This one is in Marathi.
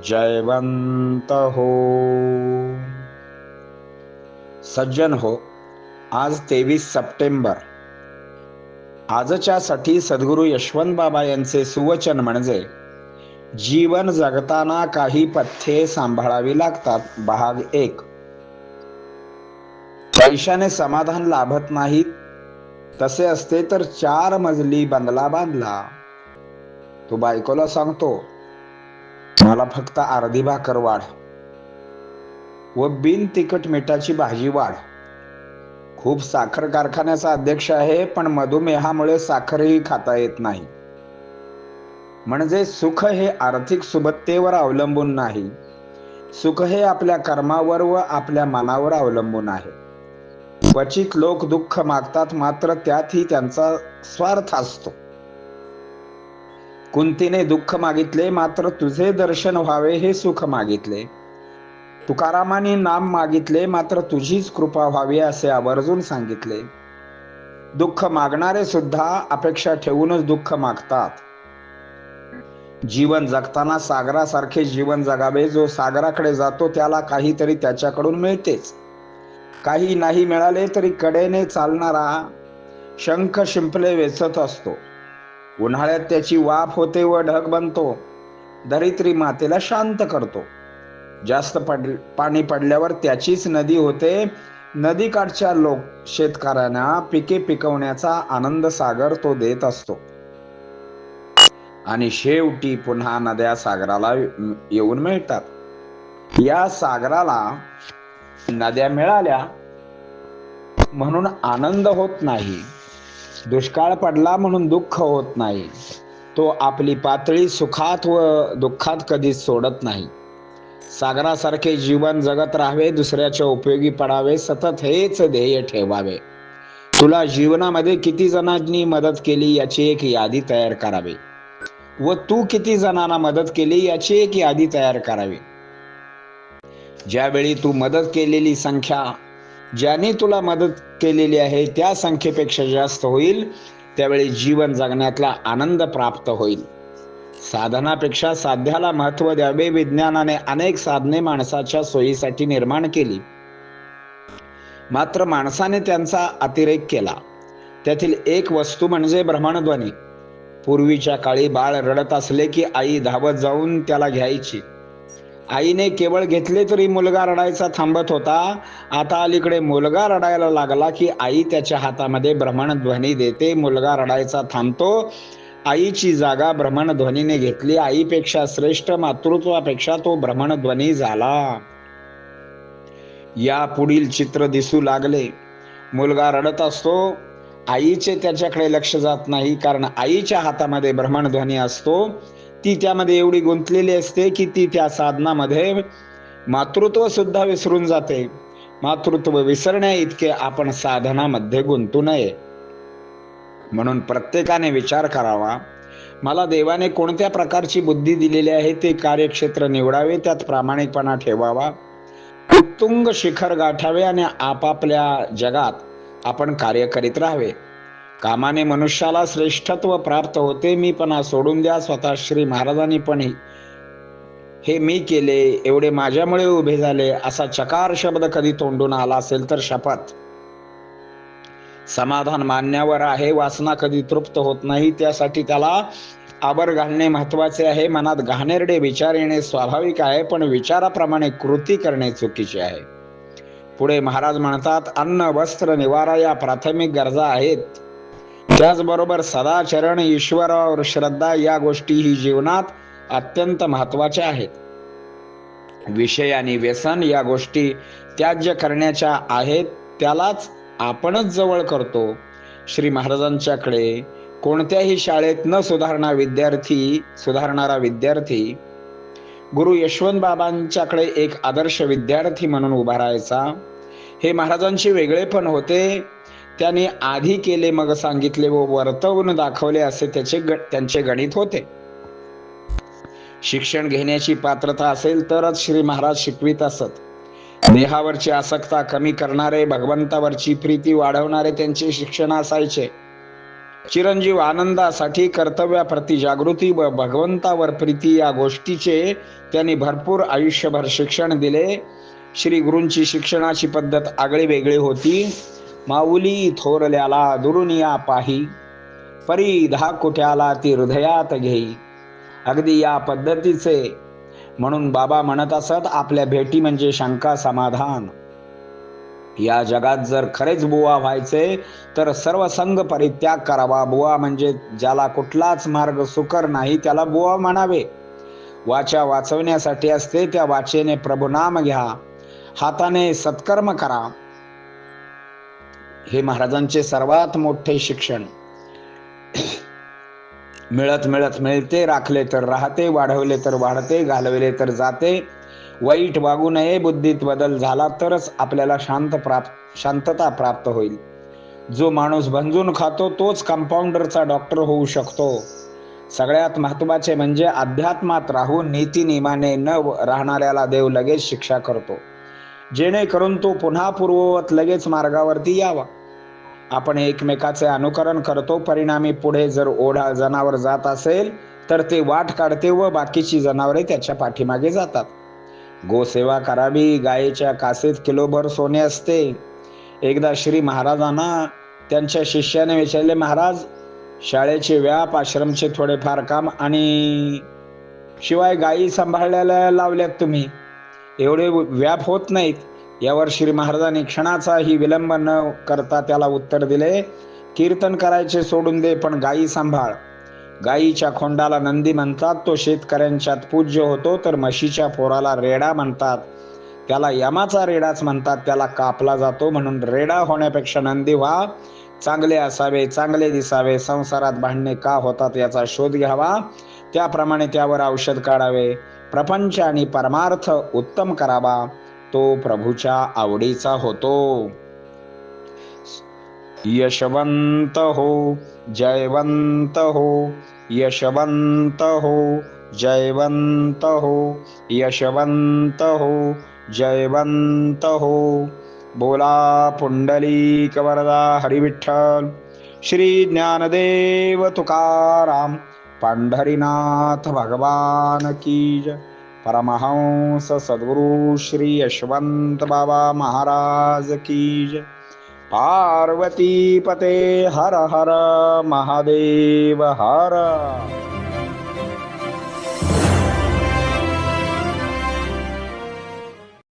जयवंत हो सज्जन हो आज तेवीस सप्टेंबर. आजच्यासाठी सद्गुरू यशवंत बाबा यांचे सुवचन म्हणजे जीवन जगताना काही पथ्ये सांभाळावी लागतात भाग एक. पैशाने समाधान लाभत नाहीत तसे असते तर चार मजली बंगला बांधला. तो बायकोला सांगतो मला फक्त अर्धी भाकर वाढ व बिन तिखट मिठाची भाजी वाढ. खूप साखर कारखान्याचा अध्यक्ष आहे पण मधुमेहामुळे साखरही खाता येत नाही. म्हणजे सुख हे आर्थिक सुबत्तेवर अवलंबून नाही. सुख हे आपल्या कर्मावर व आपल्या मनावर अवलंबून आहे. क्वचित लोक दुःख मागतात मात्र त्यातही त्यांचा स्वार्थ असतो. कुंतीने दुःख मागितले मात्र तुझे दर्शन व्हावे हे सुख मागितले. तुकारामाने नाम मागितले मात्र तुझीच कृपा व्हावी असे आवर्जून सांगितले. दुःख मागणारे सुद्धा अपेक्षा ठेवूनच दुःख मागतात. जीवन जगताना सागरासारखे जीवन जगावे जो सागराकडे जातो त्याला काहीतरी त्याच्याकडून मिळतेच. काही नाही मिळाले तरी कडेने चालणारा शंख शिंपले वेचत असतो. उन्हाळ्यात त्याची वाफ होते व ढग बनतो. धरित्री मातेला शांत करतो. जास्त पड पाणी पडल्यावर त्याचीच नदी होते. नदीकाठच्या लोक शेतकऱ्यांना पिके पिकवण्याचा आनंद सागर तो देत असतो. आणि शेवटी पुन्हा नद्या सागराला येऊन मिळतात. या सागराला नद्या मिळाल्या म्हणून आनंद होत नाही. दुष्काळ पडला म्हणून दुःख होत नाही. तो आपली पातळी सुखात व दुःखात कधीच सोडत नाही. सागरासारखे जीवन जगत राहावे दुसऱ्याच्या उपयोगी पडावे सतत हेच ध्येय ठेवावे. तुला जीवनामध्ये किती जणांनी मदत केली याची एक यादी तयार करावी. व तू किती जणांना मदत केली याची एक यादी तयार करावी. ज्यावेळी तू मदत केलेली संख्या ज्याने तुला मदत केलेली आहे त्या संख्येपेक्षा जास्त होईल. त्यावेळी जीवन जगण्यातला आनंद प्राप्त होईल. साधनापेक्षा साध्याला महत्त्व द्यावे विज्ञानाने अनेक साधने माणसाच्या सोयीसाठी निर्माण केली. मात्र माणसाने त्यांचा अतिरेक केला. त्यातील एक वस्तू म्हणजे भ्रमणध्वनी. पूर्वीच्या काळी बाळ रडत असले की आई धावत जाऊन त्याला घ्यायची. आईने केवळ घेतले तरी मुलगा रडायचा थांबत होता. आता अलीकडे मुलगा रडायला लागला की आई त्याच्या हातामध्ये भ्रमणध्वनी देते. मुलगा रडायचा थांबतो. आईची जागा भ्रमणध्वनीने घेतली. आईपेक्षा श्रेष्ठ मातृत्वापेक्षा तो भ्रमणध्वनी झाला. या पुढील चित्र दिसू लागले. मुलगा रडत असतो. आईचे त्याच्याकडे लक्ष जात नाही कारण आईच्या हातामध्ये भ्रमणध्वनी असतो. ती त्यामध्ये एवढी गुंतलेली असते की ती त्या साधनामध्ये मातृत्व सुद्धा विसरून जाते. मातृत्व विसरण्या इतके आपण साधनामध्ये गुंतू नये. म्हणून प्रत्येकाने विचार करावा. मला देवाने कोणत्या प्रकारची बुद्धी दिलेली आहे ते कार्यक्षेत्र निवडावे त्यात प्रामाणिकपणा ठेवावा. उत्तुंग शिखर गाठावे आणि आपापल्या जगात आपण कार्य करीत राहावे. कामाने मनुष्याला श्रेष्ठत्व प्राप्त होते मी पणा सोडून द्या स्वतः श्री महाराजांनी पण हे मी केले एवढे माझ्यामुळे उभे झाले असा चकार शब्द कधी तोंडून आला असेल तर शपथ. समाधान मानण्यावर आहे वासना कधी तृप्त होत नाही त्यासाठी त्याला आबर घालणे महत्त्वाचे आहे मनात घाणेरडे विचार येणे स्वाभाविक आहे पण विचाराप्रमाणे कृती करणे चुकीचे आहे. पुढे महाराज म्हणतात अन्न वस्त्र निवारा या प्राथमिक गरजा आहेत. त्याचबरोबर सदाचरण ईश्वरावर श्रद्धा या गोष्टी ही जीवनात अत्यंत महत्त्वाच्या आहेत. विषय आणि व्यसन या गोष्टी त्याज्य करण्याच्या आहेत त्यालाच आपणच जवळ करतो. श्री महाराजांच्याकडे कोणत्याही शाळेत न सुधारणा विद्यार्थी सुधारणारा विद्यार्थी गुरु यशवंत बाबांच्याकडे एक आदर्श विद्यार्थी म्हणून उभा राहायचा. हे महाराजांचे वेगळेपण होते. त्यांनी आधी केले मग सांगितले व वर्तवून दाखवले असे त्याचे त्यांचे गणित होते. शिक्षण घेण्याची पात्रता असेल तरच श्री महाराज शिकवित असत. देहावरची आसक्ता कमी करणारे भगवंतावरची प्रीती वाढवणारे त्यांचे शिक्षण असायचे. चिरंजीव आनंदासाठी कर्तव्याप्रती जागृती व भगवंतावर प्रीती या गोष्टीचे त्यांनी भरपूर आयुष्यभर शिक्षण दिले. श्री गुरूंची शिक्षणाची पद्धत आगळी वेगळी होती. माऊली थोरल्याला दुरुनिया पाही परी दहा कुट्याला ती हृदयात घेई. अगदी या पद्धतीचे म्हणून बाबा म्हणत असत आपल्या भेटी म्हणजे शंका समाधान. या जगात जर खरेच बुवा व्हायचे तर सर्व संघ परित्याग करावा. बुवा म्हणजे ज्याला कुठलाच मार्ग सुकर नाही त्याला बुवा म्हणावे. वाचा वाचवण्यासाठी असते त्या वाचेने प्रभुनाम घ्या. हाताने सत्कर्म करा. हे महाराजांचे सर्वात मोठे शिक्षण. मिळत मिळत मिळते राखले तर राहते वाढवले तर वाढते घालवले तर जाते. वाईट वागू नये बुद्धीत बदल झाला तरच आपल्याला शांत प्राप्त शांतता प्राप्त होईल. जो माणूस भंजून खातो तोच कंपाऊंडरचा डॉक्टर होऊ शकतो. सगळ्यात महत्त्वाचे म्हणजे अध्यात्मात राहून नीतीनियमाने न राहणाऱ्याला देव लगेच शिक्षा करतो. जेणेकरून तो पुन्हा पूर्ववत लगेच मार्गावरती यावा. आपण एकमेकाचे अनुकरण करतो परिणामी पुढे जर ओढा जनावर जात असेल तर ते वाट काढते व बाकीची जनावरे त्याच्या पाठीमागे जातात. गोसेवा करावी गायीच्या कासेत किलोभर सोने असते. एकदा श्री महाराजांना त्यांच्या शिष्याने विचारले महाराज शाळेचे व्याप आश्रमचे थोडेफार काम आणि शिवाय गायी सांभाळायला लावल्यात तुम्ही? एवढे व्याप होत नाहीत. यावर श्री महाराजांनी क्षणाचाही विलंब न करता त्याला उत्तर दिले कीर्तन करायचे सोडून दे पण गायी सांभाळ. गायीच्या खोंडाला नंदी म्हणतात तो शेतकऱ्यांच्यात पूज्य होतो तर म्हशीच्या पोराला रेडा म्हणतात. त्याला यमाचा रेडाच म्हणतात त्याला कापला जातो म्हणून रेडा होण्यापेक्षा नंदी व्हा. चांगले असावे चांगले दिसावे संसारात भांडणे का होतात याचा शोध घ्यावा. त्याप्रमाणे त्यावर औषध काढावे. प्रपंच आणि परमार्थ उत्तम करावा तो प्रभूच्या आवडीचा होतो. यशवंत हो जयवंत हो यशवंत हो जयवंत हो यशवंत हो जयवंत हो. बोला पुंडलीक वरदा हरिविठ्ठल श्री ज्ञानदेव तुकाराम. पंढरीनाथ भगवान की जय। परमहंस सद्गुरु श्री यशवंत बाबा महाराज की जय। पार्वती पते हर हर महादेव हर।